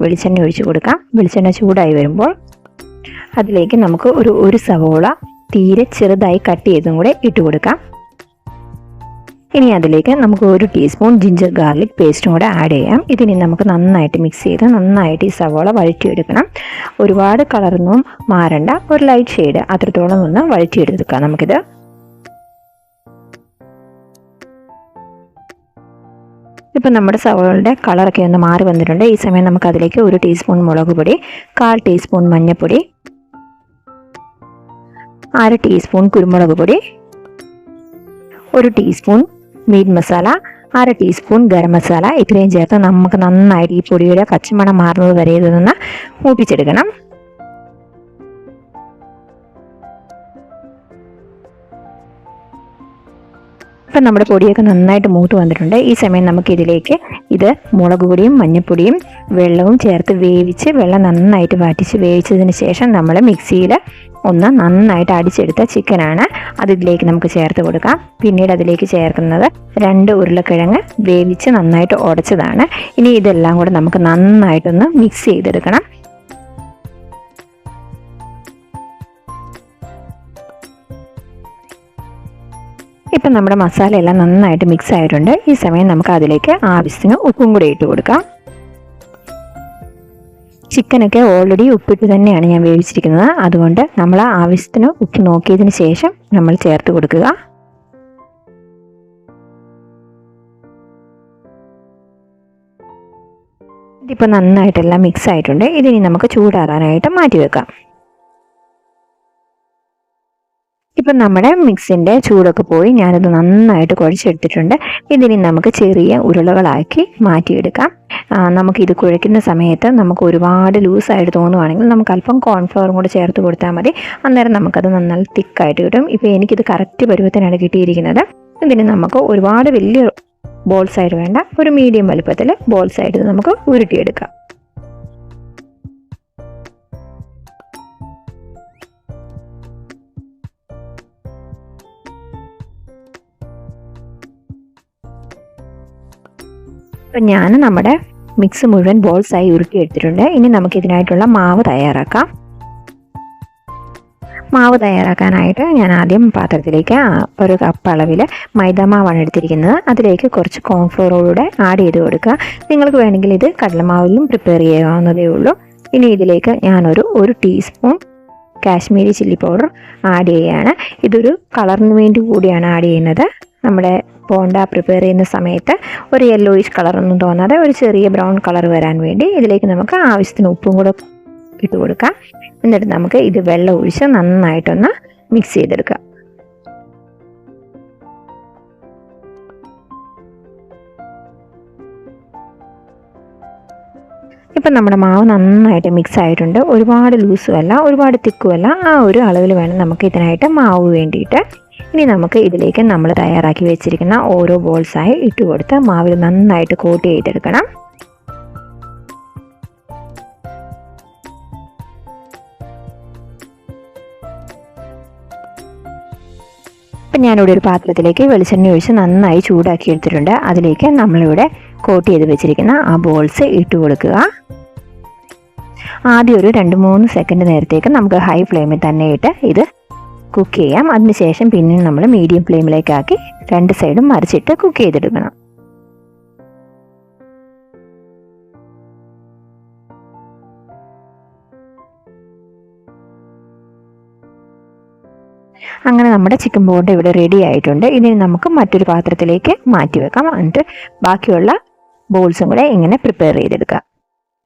വെളിച്ചെണ്ണ ഒഴിച്ച് കൊടുക്കാം. വെളിച്ചെണ്ണ ചൂടായി വരുമ്പോൾ അതിലേക്ക് നമുക്ക് ഒരു ഒരു സവോള തീരെ ചെറുതായി കട്ട് ചെയ്തും കൂടെ ഇട്ട് കൊടുക്കാം. ഇനി അതിലേക്ക് നമുക്ക് ഒരു ടീസ്പൂൺ ജിഞ്ചർ ഗാർലിക് പേസ്റ്റും കൂടെ ആഡ് ചെയ്യാം. ഇതിനി നമുക്ക് നന്നായിട്ട് മിക്സ് ചെയ്ത് നന്നായിട്ട് ഈ സവോള വഴറ്റിയെടുക്കണം. ഒരുപാട് കളറൊന്നും മാറണ്ട. ഒരു ലൈറ്റ് ഷെയ്ഡ് അത്രത്തോളം ഒന്ന് വഴറ്റിയെടുക്കാം നമുക്കിത്. ഇപ്പം നമ്മുടെ സവോളയുടെ കളറൊക്കെ ഒന്ന് മാറി വന്നിട്ടുണ്ട്. ഈ സമയം നമുക്ക് അതിലേക്ക് ഒരു ടീസ്പൂൺ മുളക് പൊടി കാൽ ടീസ്പൂൺ മഞ്ഞൾപ്പൊടി അര ടീസ്പൂൺ കുരുമുളക് പൊടി ഒരു ടീസ്പൂൺ മീറ്റ് മസാല അര ടീസ്പൂൺ ഗരം മസാല. ഇത്രയും ചേർത്ത് നമുക്ക് നന്നായിട്ട് ഈ പൊടിയുടെ പച്ചമണം മാറുന്നത് വരെ ഇതൊന്ന് മൂപ്പിച്ചെടുക്കണം. ഇപ്പം നമ്മുടെ പൊടിയൊക്കെ നന്നായിട്ട് മൂത്ത് വന്നിട്ടുണ്ട്. ഈ സമയം നമുക്കിതിലേക്ക് ഇത് മുളക് പൊടിയും മഞ്ഞൾപ്പൊടിയും വെള്ളവും ചേർത്ത് വേവിച്ച് വെള്ളം നന്നായിട്ട് വാറ്റിച്ച് വേവിച്ചതിന് ശേഷം നമ്മൾ മിക്സിയിൽ ഒന്ന് നന്നായിട്ട് അടിച്ചെടുത്ത ചിക്കനാണ് അതിലേക്ക് നമുക്ക് ചേർത്ത് കൊടുക്കാം. പിന്നീട് അതിലേക്ക് ചേർക്കുന്നത് രണ്ട് ഉരുളക്കിഴങ്ങ് വേവിച്ച് നന്നായിട്ട് ഉടച്ചതാണ്. ഇനി ഇതെല്ലാം കൂടെ നമുക്ക് നന്നായിട്ടൊന്ന് മിക്സ് ചെയ്തെടുക്കണം. ഇപ്പം നമ്മുടെ മസാല എല്ലാം നന്നായിട്ട് മിക്സ് ആയിട്ടുണ്ട്. ഈ സമയം നമുക്ക് അതിലേക്ക് ആവശ്യത്തിന് ഉപ്പും കൂടി ഇട്ട് കൊടുക്കാം. ചിക്കനൊക്കെ ഓൾറെഡി ഉപ്പിട്ട് തന്നെയാണ് ഞാൻ വേവിച്ചിരിക്കുന്നത്. അതുകൊണ്ട് നമ്മൾ ആവശ്യത്തിന് ഉപ്പ് നോക്കിയതിന് ശേഷം നമ്മൾ ചേർത്ത് കൊടുക്കുക. ഇതിപ്പോൾ നന്നായിട്ടെല്ലാം മിക്സ് ആയിട്ടുണ്ട്. ഇതിനി നമുക്ക് ചൂടാറാനായിട്ട് മാറ്റി വെക്കാം. ഇപ്പം നമ്മുടെ മിക്സിന്റെ ചൂടൊക്കെ പോയി ഞാനത് നന്നായിട്ട് കുഴച്ചെടുത്തിട്ടുണ്ട്. ഇതിനി നമുക്ക് ചെറിയ ഉരുളകളാക്കി മാറ്റിയെടുക്കാം. നമുക്ക് ഇത് കുഴയ്ക്കുന്ന സമയത്ത് നമുക്ക് ഒരുപാട് ലൂസായിട്ട് തോന്നുവാണെങ്കിൽ നമുക്ക് അല്പം കോൺഫ്ലവറും കൂടെ ചേർത്ത് കൊടുത്താൽ മതി. അന്നേരം നമുക്കത് നന്നായി തിക്കായിട്ട് കിട്ടും. ഇപ്പോൾ എനിക്കിത് കറക്റ്റ് പരുവത്തിനാണ് കിട്ടിയിരിക്കുന്നത്. ഇതിന് നമുക്ക് ഒരുപാട് വലിയ ബോൾസ് ആയിട്ട് വേണ്ട. ഒരു മീഡിയം വലുപ്പത്തിൽ ബോൾസ് ആയിട്ട് നമുക്ക് ഉരുട്ടിയെടുക്കാം. അപ്പം ഞാൻ നമ്മുടെ മിക്സ് മുഴുവൻ ബോൾസായി ഉരുക്കി എടുത്തിട്ടുണ്ട്. ഇനി നമുക്ക് ഇതിനായിട്ടുള്ള മാവ് തയ്യാറാക്കാം. മാവ് തയ്യാറാക്കാനായിട്ട് ഞാൻ ആദ്യം പാത്രത്തിലേക്ക് ഒരു കപ്പ് അളവിൽ മൈദമാവാണ് എടുത്തിരിക്കുന്നത്. അതിലേക്ക് കുറച്ച് കോൺഫ്ലോറോടെ ആഡ് ചെയ്ത് കൊടുക്കുക. നിങ്ങൾക്ക് വേണമെങ്കിൽ ഇത് കടലമാവിലും പ്രിപ്പയർ ചെയ്യാവുന്നതേ ഉള്ളൂ. ഇനി ഇതിലേക്ക് ഞാനൊരു ഒരു teaspoon Kashmiri chilli powder add ചെയ്യുകയാണ് ഇതൊരു കളറിന് വേണ്ടി കൂടിയാണ് ആഡ് ചെയ്യുന്നത്. നമ്മുടെ പോണ്ട പ്രിപ്പയർ ചെയ്യുന്ന സമയത്ത് ഒരു യെല്ലോയിഷ് കളറൊന്നും തോന്നാതെ ഒരു ചെറിയ ബ്രൗൺ കളർ വരാൻ വേണ്ടി ഇതിലേക്ക് നമുക്ക് ആവശ്യത്തിന് ഉപ്പും കൂടെ ഇട്ട് കൊടുക്കാം. എന്നിട്ട് നമുക്ക് ഇത് വെള്ളം ഒഴിച്ച് നന്നായിട്ടൊന്ന് മിക്സ് ചെയ്തെടുക്കാം. ഇപ്പം നമ്മുടെ മാവ് നന്നായിട്ട് മിക്സ് ആയിട്ടുണ്ട്. ഒരുപാട് ലൂസുമല്ല ഒരുപാട് തിക്കുമല്ല ആ ഒരു അളവിൽ വേണം നമുക്ക് ഇതിനായിട്ട് മാവ് വേണ്ടിയിട്ട് ഇനി നമുക്ക് ഇതിലേക്ക് നമ്മൾ തയ്യാറാക്കി വെച്ചിരിക്കുന്ന ഓരോ ബോൾസായി ഇട്ട് കൊടുത്ത് മാവിൽ നന്നായിട്ട് കോട്ട് ചെയ്തെടുക്കണം ഇപ്പം ഞാനിവിടെ ഒരു പാത്രത്തിലേക്ക് വെളിച്ചെണ്ണ ഒഴിച്ച് നന്നായി ചൂടാക്കി എടുത്തിട്ടുണ്ട്. അതിലേക്ക് നമ്മളിവിടെ കോട്ട് ചെയ്ത് വെച്ചിരിക്കുന്ന ആ ബോൾസ് ഇട്ട് കൊടുക്കുക. ആദ്യം ഒരു രണ്ട് മൂന്ന് സെക്കൻഡ് നേരത്തേക്ക് നമുക്ക് ഹൈ ഫ്ലെയിമിൽ തന്നെ ഇട്ട് ഇത് കുക്ക് ചെയ്യാം. അതിനുശേഷം പിന്നെ നമ്മൾ മീഡിയം ഫ്ലെയിമിലേക്കാക്കി രണ്ട് സൈഡും മറിച്ചിട്ട് കുക്ക് ചെയ്തെടുക്കണം. അങ്ങനെ നമ്മുടെ ചിക്കൻ ബോണ്ട ഇവിടെ റെഡി ആയിട്ടുണ്ട്. ഇനി നമുക്ക് മറ്റൊരു പാത്രത്തിലേക്ക് മാറ്റി വെക്കാം എന്നിട്ട് ബാക്കിയുള്ള ബോൾസും കൂടെ ഇങ്ങനെ പ്രിപ്പയർ ചെയ്തെടുക്കാം.